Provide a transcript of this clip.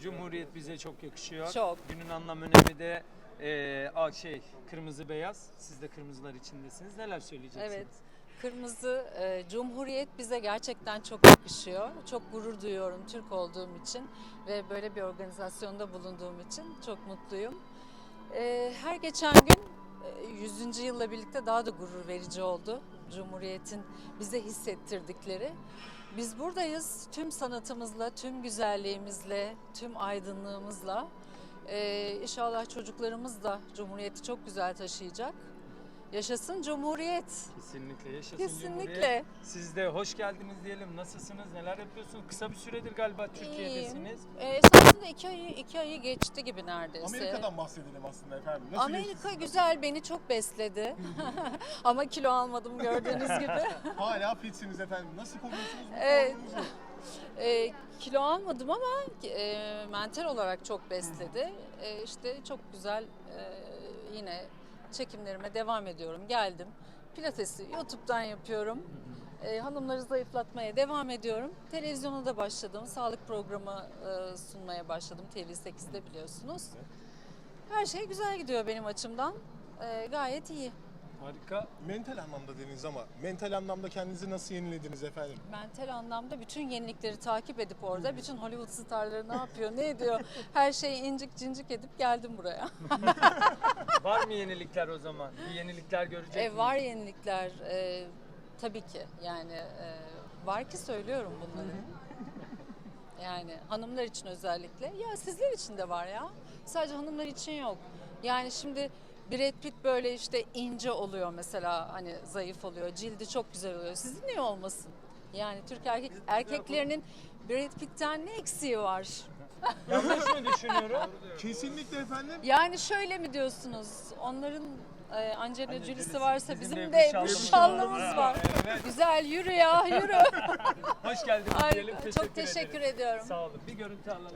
Cumhuriyet bize çok yakışıyor. Çok. Günün anlam önemi de e, a, şey kırmızı beyaz. Siz de kırmızılar içindesiniz. Neler söyleyeceksiniz? Evet. Kırmızı e, Cumhuriyet bize gerçekten çok yakışıyor. Çok gurur duyuyorum Türk olduğum için ve böyle bir organizasyonda bulunduğum için çok mutluyum. E, her geçen gün e, 100. yılla birlikte daha da gurur verici oldu. Cumhuriyet'in bize hissettirdikleri. Biz buradayız tüm sanatımızla, tüm güzelliğimizle, tüm aydınlığımızla. E, inşallah çocuklarımız da Cumhuriyet'i çok güzel taşıyacak. Yaşasın Cumhuriyet. Kesinlikle yaşasın Kesinlikle. Cumhuriyet. Siz de hoş geldiniz diyelim. Nasılsınız? Neler yapıyorsunuz? Kısa bir süredir galiba Türkiye'desiniz. Ee, aslında iki ayı, iki ayı geçti gibi neredeyse. Amerika'dan bahsedelim aslında efendim. Nasıl Amerika güzel beni çok besledi. Ama kilo almadım gördüğünüz gibi. Hala fitsiniz efendim. Nasıl koruyorsunuz bu Evet. Ee, kilo almadım ama e, mental olarak çok besledi. E, işte çok güzel e, yine çekimlerime devam ediyorum. Geldim. Pilatesi YouTube'dan yapıyorum. E, hanımları zayıflatmaya devam ediyorum. Televizyona da başladım. Sağlık programı e, sunmaya başladım. TV8'de biliyorsunuz. Her şey güzel gidiyor benim açımdan. E, gayet iyi. Harika. Mental anlamda dediniz ama mental anlamda kendinizi nasıl yenilediniz efendim? Mental anlamda bütün yenilikleri takip edip orada bütün Hollywood starları ne yapıyor, ne ediyor her şeyi incik cincik edip geldim buraya. Var mı yenilikler o zaman? Bir yenilikler görecek E, miyiz? var yenilikler e, tabii ki yani e, var ki söylüyorum bunları. Yani hanımlar için özellikle. Ya sizler için de var ya. Sadece hanımlar için yok. Yani şimdi Brad Pitt böyle işte ince oluyor mesela hani zayıf oluyor. Cildi çok güzel oluyor. Sizin niye olmasın? Yani Türk erkek, erkeklerinin Brad Pitt'ten ne eksiği var? Yanlış mı düşünüyorum? Kesinlikle efendim. Yani şöyle mi diyorsunuz? Onların e, Angelina Jolie'si varsa bizim bizim de Ebru Ebru Şallı'mız var. var. Evet. Güzel yürü ya yürü. Hoş geldiniz Ay, diyelim. Teşekkür çok teşekkür ederiz. ediyorum. Sağ olun. Bir görüntü alalım.